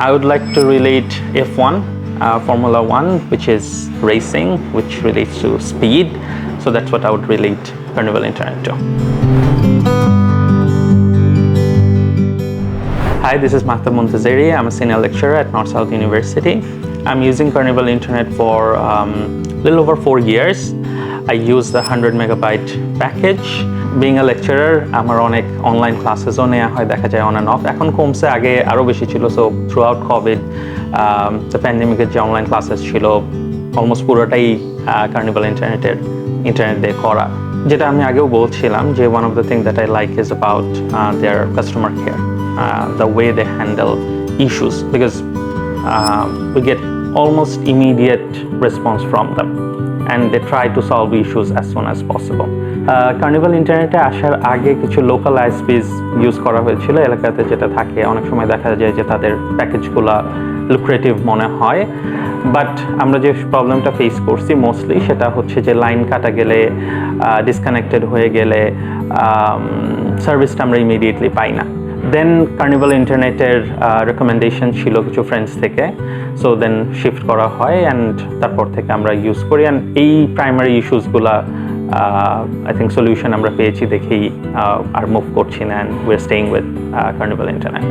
I would like to relate F1, uh, Formula One, which is racing, which relates to speed. So that's what I would relate Carnival Internet to. Hi, this is Mahtab Montazeri. I'm a senior lecturer at North South University. I'm using Carnival Internet for um, a little over four years. I use the 100 megabyte package. Being a lecturer, আমার অনেক online ক্লাসেসও নেওয়া হয় দেখা যায় on and of এখন কমছে আগে আরও বেশি ছিল so throughout covid the প্যান্ডেমিকের যে অনলাইন ক্লাসেস ছিল অলমোস্ট পুরোটাই কার্নিভাল ইন্টারনেটের ইন্টারনেট দিয়ে করা। যেটা আমি আগেও বলছিলাম যে one of the thing that I like is about their customer care the way they handle issues because uh, we get almost immediate response from them and try to solve issues issues soon soon possible Carnival ইন্টারনেটে আসার আগে কিছু local আইসপিস use করা হয়েছিল এলাকাতে যেটা থাকে। অনেক সময় দেখা যায় যে তাদের প্যাকেজগুলো লুক্রেটিভ মনে হয়। বাট আমরা যে প্রবলেমটা ফেস করছি মোস্টলি সেটা হচ্ছে যে লাইন কাটা গেলে ডিসকানেক্টেড হয়ে গেলে সার্ভিসটা আমরা ইমিডিয়েটলি পাই না। দেন কার্নিভাল ইন্টারনেটের রেকমেন্ডেশন ছিল কিছু ফ্রেন্ডস থেকে। সো দেন শিফট করা হয় অ্যান্ড তারপর থেকে আমরা ইউজ করি। অ্যান্ড এই প্রাইমারি ইস্যুসগুলা আই থিঙ্ক সলিউশন আমরা পেয়েছি দেখেই আর মুভ করছি না অ্যান্ড উয়ার স্টেইং উইথ কার্নিভাল ইন্টারনেট